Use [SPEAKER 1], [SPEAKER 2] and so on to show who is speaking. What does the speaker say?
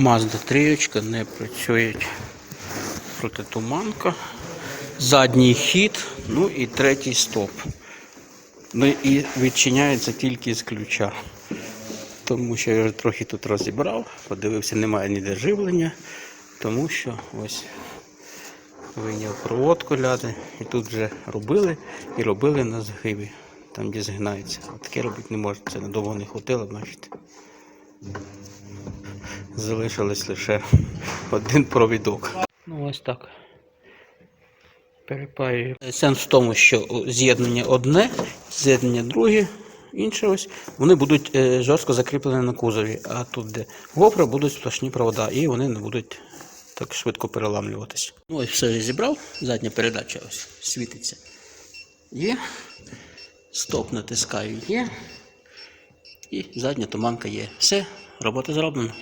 [SPEAKER 1] Mazda 3 не працюють протитуманка. Задній хід, ну і третій стоп. Ну і відчиняється тільки з ключа. Тому що я вже трохи тут розібрав, подивився, немає ніде живлення, тому що ось виняв проводку ляди. І тут вже робили і робили на згибі, там де згинається. А таке робити не можна, це надовго не хватило, бачите. Залишилось лише один провідок. Ну ось так. Перепаюю. Сенс в тому, що з'єднання одне, з'єднання друге, інше ось, вони будуть е, жорстко закріплені на кузові, а тут, де GoPro, будуть сплошні провода, і вони не будуть так швидко переламлюватися. Ну ось все я зібрав, задня передача ось світиться. Є. Стоп натискаю є. І задня туманка є. Все, робота зроблена.